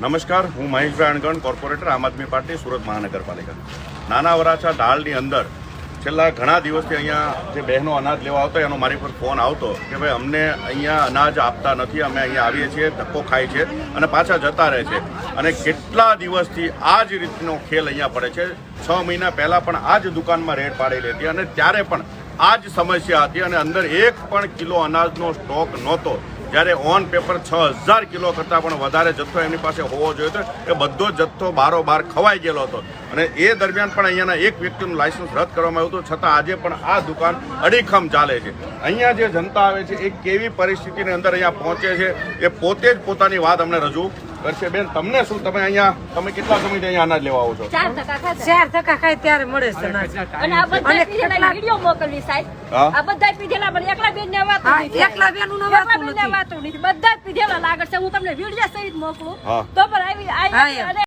નમસ્કાર, હું મહેશભાઈ અણગણ કોર્પોરેટર આમ આદમી પાર્ટી, સુરત મહાનગરપાલિકા. નાના વરાછા ઢાળની અંદર છેલ્લા ઘણા દિવસથી અહીંયા જે બહેનો અનાજ લેવા આવતા એનો મારી પર ફોન આવતો કે ભાઈ, અમને અહીંયા અનાજ આપતા નથી, અમે અહીંયા આવીએ છીએ, ધક્કો ખાય છે અને પાછા જતા રહે છે. અને કેટલા દિવસથી આ જ રીતનો ખેલ અહીંયા પડે છે. છ મહિના પહેલાં પણ આ જ દુકાનમાં રેડ પાડેલી હતી અને ત્યારે પણ આ જ સમસ્યા હતી અને અંદર એક પણ કિલો અનાજનો સ્ટોક નહોતો. જ્યારે ઓન પેપર છ હજાર કિલો કરતાં પણ વધારે જથ્થો એમની પાસે હોવો જોઈએ તો એ બધો જથ્થો બારોબાર ખવાઈ ગયેલો હતો. અને એ દરમિયાન પણ અહીંયાના એક વ્યક્તિનું લાયસન્સ રદ કરવામાં આવ્યું હતું. છતાં આજે પણ આ દુકાન અડીખમ ચાલે છે. અહીંયા જે જનતા આવે છે, એ કેવી પરિસ્થિતિની અંદર અહીંયા પહોંચે છે, એ પોતે જ પોતાની વાત અમને રજૂ કરશે બેન તમને શું? તમે અહીંયા તમે કેટલા સમયથી અહીંયા અનાજ લેવા આવો છો? ચાર ટકા ખાધા. ચાર ટકા ખાય ત્યારે મળે છે અનાજ. અને આ બધા પીધેલા વીડિયો મોકલવી સાહેબ. આ બધા પીધેલા પણ એકલા બેન ને વાતું નથી. એકલા બેનનું વાતું નથી. બધા પીધેલા લાગે છે. હું તમને વીડિયો સહિત મોકલું. તો પણ આવી આવી